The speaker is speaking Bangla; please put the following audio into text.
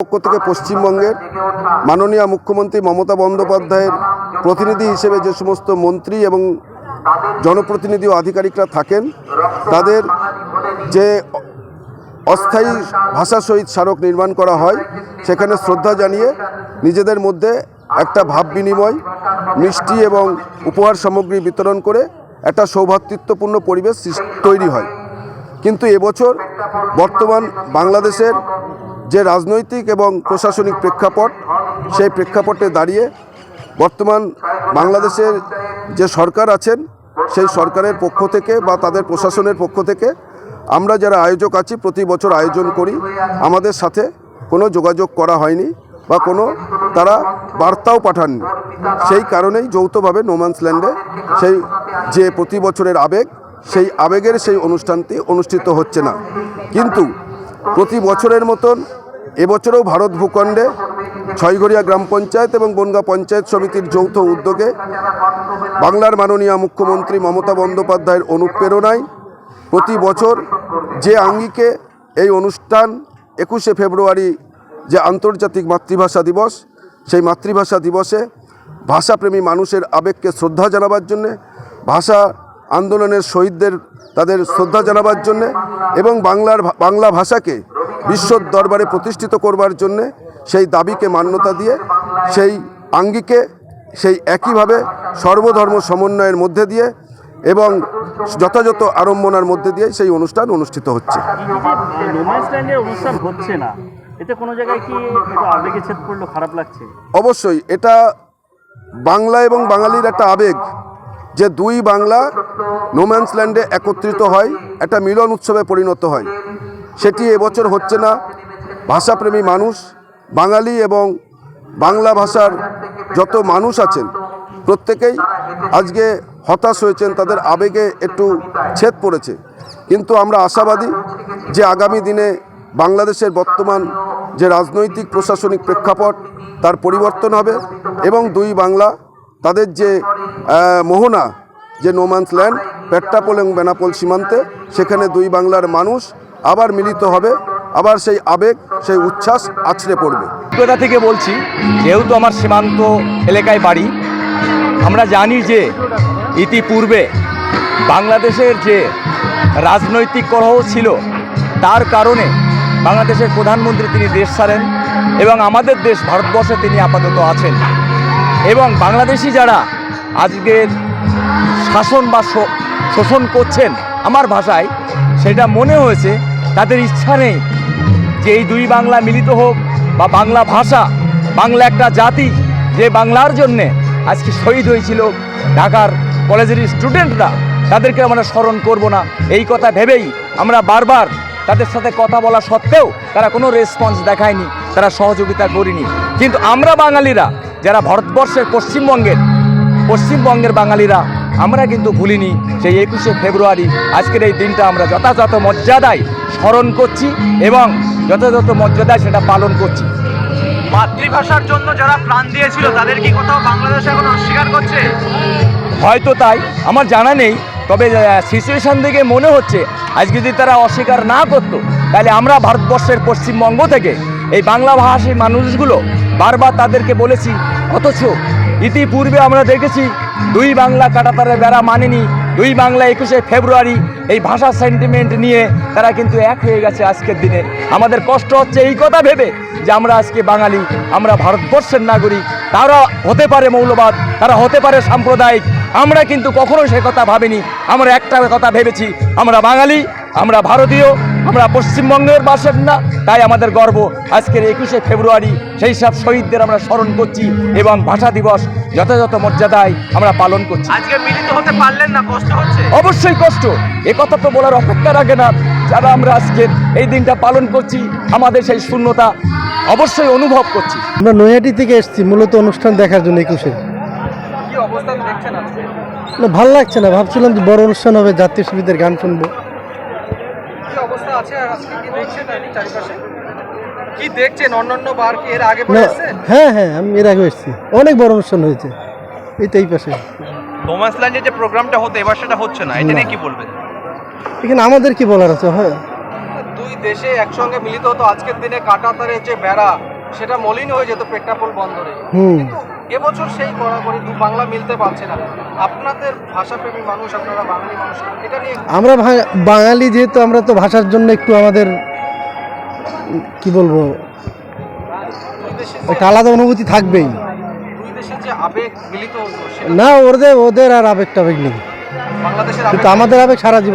পক্ষ থেকে পশ্চিমবঙ্গের মাননীয় মুখ্যমন্ত্রী মমতা বন্দ্যোপাধ্যায়ের প্রতিনিধি হিসেবে যে সমস্ত মন্ত্রী এবং জনপ্রতিনিধি ও আধিকারিকরা থাকেন, তাদের যে অস্থায়ী ভাষা শহীদ স্মারক নির্মাণ করা হয়, সেখানে শ্রদ্ধা জানিয়ে নিজেদের মধ্যে একটা ভাব বিনিময়, মিষ্টি এবং উপহার সামগ্রী বিতরণ করে একটা সৌভ্রাতৃত্বপূর্ণ পরিবেশ তৈরি হয়। কিন্তু এবছর বর্তমান বাংলাদেশের যে রাজনৈতিক এবং প্রশাসনিক প্রেক্ষাপট, সেই প্রেক্ষাপটে দাঁড়িয়ে বর্তমান বাংলাদেশের যে সরকার আছেন, সেই সরকারের পক্ষ থেকে বা তাদের প্রশাসনের পক্ষ থেকে আমরা যারা আয়োজক আছি, প্রতি বছর আয়োজন করি। আমাদের সাথে কোনো যোগাযোগ করা হয়নি বা কোনো তারা বার্তাও পাঠাননি। সেই কারণেই যৌথভাবে নোম্যান্সল্যান্ডে সেই যে প্রতি বছরের আবেগ, সেই আবেগের সেই অনুষ্ঠানটি অনুষ্ঠিত হচ্ছে না। কিন্তু প্রতি বছরের মতন এবছরেও ভারত ভূখণ্ডে ছয়ঘরিয়া গ্রাম পঞ্চায়েত এবং বনগা পঞ্চায়েত সমিতির যৌথ উদ্যোগে বাংলার মাননীয় মুখ্যমন্ত্রী মমতা বন্দ্যোপাধ্যায়ের অনুপ্রেরণায় প্রতি বছর যে আঙ্গিকে এই অনুষ্ঠান একুশে ফেব্রুয়ারি যে আন্তর্জাতিক মাতৃভাষা দিবস, সেই মাতৃভাষা দিবসে ভাষাপ্রেমী মানুষের আবেগকে শ্রদ্ধা জানাবার জন্যে ভাষা আন্দোলনের শহীদদের তাদের শ্রদ্ধা জানাবার জন্যে এবং বাংলার বাংলা ভাষাকে বিশ্ব দরবারে প্রতিষ্ঠিত করবার জন্যে সেই দাবিকে মান্যতা দিয়ে সেই আঙ্গিকে সেই একইভাবে সর্বধর্ম সমন্বয়ের মধ্যে দিয়ে এবং যথাযথ আড়ম্বনার মধ্যে দিয়ে সেই অনুষ্ঠান অনুষ্ঠিত হচ্ছে। এই যে রোম্যান্স ল্যান্ডের অনুষ্ঠান হচ্ছে না এতে কোনো জায়গায় কি আবেগে। ছেদ পড়ল খারাপ লাগছে অবশ্যই এটা বাংলা এবং বাঙালির একটা আবেগ। যে দুই বাংলা নোম্যান্স ল্যান্ডে একত্রিত হয়, একটা মিলন উৎসবে পরিণত হয়। সেটি এবছর হচ্ছে না। ভাষাপ্রেমী মানুষ, বাঙালি এবং বাংলা ভাষার যত মানুষ আছেন, প্রত্যেকেই আজকে হতাশ হয়েছেন, তাদের আবেগে একটু ছেদ পড়েছে। কিন্তু আমরা আশাবাদী যে আগামী দিনে বাংলাদেশের বর্তমান যে রাজনৈতিক, প্রশাসনিক প্রেক্ষাপট, তার পরিবর্তন হবে এবং দুই বাংলা তাদের যে মোহনা, যে নোম্যান্স ল্যান্ড পেট্টাপোল এবং বেনাপোল সীমান্তে, সেখানে দুই বাংলার মানুষ আবার মিলিত হবে, আবার সেই আবেগ, সেই উচ্ছ্বাস আছড়ে পড়বে। অভিজ্ঞতা থেকে বলছি, যেহেতু আমার সীমান্ত এলাকায় বাড়ি, আমরা জানি যে ইতিপূর্বে বাংলাদেশের যে রাজনৈতিক কলহ ছিল, তার কারণে বাংলাদেশের প্রধানমন্ত্রী তিনি দেশ ছাড়েন এবং আমাদের দেশ ভারতবর্ষে তিনি আপাতত আছেন। এবং বাংলাদেশি যারা আজকের শাসন বা শোষণ করছেন আমার ভাষায়, সেটা মনে হয়েছে, তাদের ইচ্ছা নেই যে এই দুই বাংলা মিলিত হোক বা বাংলা ভাষা, বাংলা একটা জাতি, যে বাংলার জন্যে আজকে শহীদ হয়েছিল ঢাকার কলেজের স্টুডেন্টরা, তাদেরকে আমরা স্মরণ করব না। এই কথা ভেবেই আমরা বারবার তাদের সাথে কথা বলা সত্ত্বেও তারা কোনো রেসপন্স দেখায়নি, তারা সহযোগিতা করিনি। কিন্তু আমরা বাঙালিরা যারা ভারতবর্ষের পশ্চিমবঙ্গের পশ্চিমবঙ্গের বাঙালিরা আমরা কিন্তু ভুলিনি সেই একুশে ফেব্রুয়ারি। আজকের এই দিনটা আমরা যথাযথ মর্যাদায় স্মরণ করছি এবং যথাযথ মর্যাদায় সেটা পালন করছি। মাতৃভাষার জন্য যারা প্রাণ দিয়েছিল তাদের কি কোথাও বাংলাদেশ এখন অস্বীকার করছে? হয়তো তাই আমার জানা নেই তবে সিচুয়েশান দেখে মনে হচ্ছে আজকে যদি তারা অস্বীকার না করতো তাহলে আমরা ভারতবর্ষের পশ্চিমবঙ্গ থেকে এই বাংলা ভাষী মানুষগুলো বারবার তাদেরকে বলেছি, অথচ ইতিপূর্বে আমরা দেখেছি দুই বাংলা কাটাতারে বেড়া মানেনি, দুই বাংলা একুশে ফেব্রুয়ারি এই ভাষার সেন্টিমেন্ট নিয়ে তারা কিন্তু এক হয়ে গেছে আজকের দিনে। আমাদের কষ্ট হচ্ছে এই কথা ভেবে যে আমরা আজকে বাঙালি, আমরা ভারতবর্ষের নাগরিক, তারা হতে পারে মৌলবাদ, তারা হতে পারে সাম্প্রদায়িক, আমরা কিন্তু কখনো সে কথা ভাবিনি। আমরা একটা কথা ভেবেছি, আমরা বাঙালি, আমরা ভারতীয় আমরা পশ্চিমবঙ্গের বাসিন্দা তাই আমাদের গর্ব। আজকের একুশে ফেব্রুয়ারি সেই সব শহীদদের আমরা স্মরণ করছি এবং ভাষা দিবস যথাযথ মর্যাদায় আমরা পালন করছি। আজকে মিলিত হতে পারলেন না কষ্ট হচ্ছে? অবশ্যই কষ্ট। এ কথা তো বলার অপেক্ষা রাখে না। যারা আমরা আজকের এই দিনটা পালন করছি আমাদের সেই শূন্যতা অবশ্যই অনুভব করছি। আমরা নৈহাটি থেকে এসেছি মূলত অনুষ্ঠান দেখার জন্য একুশে। আজকে? না ভালো লাগছে না। ভাবছিলাম যে বড় অনুষ্ঠান হবে জাতীয় সঙ্গীতের গান শুনব। আছে আজকে কি দেখছেন? আপনি চারিপাশে। কি দেখছেন? অন্যান্য বার কি এর আগে না হ্যাঁ হ্যাঁ আমি এর আগে এসেছি। অনেক বড় অনুষ্ঠান হয়েছে। এই তো এই পাশে। রোমান্স ল্যান্ডের যে প্রোগ্রামটা হতো এবার সেটা হচ্ছে না। এটা নিয়ে কি বলবেন? এখানে আমাদের কি বলার আছে? হ্যাঁ। দুই দেশে একসঙ্গে মিলিত হতো। আজকের দিনে কাটাতারের যে বেড়া সেটা মলিন হয়ে যেত পেট্রাপোল বন্দরে। হুম। কিন্তু এবছর সেই কড়াকড়ি দু বাংলা মিলতে পারছে না। আপনাদের ভাষাপ্রেমী মানুষ আপনারা বাঙালি মানুষ এটা নিয়ে আমরা বাঙালি যেহেতু আমরা তো ভাষার জন্য একটু আমাদের কি বলব একটা আলাদা অনুভূতি থাকবেই। আবেগ না ওদের ওদের আর আবেগ টাবেগ নেই কিন্তু আমাদের আবেগ সারা জীবন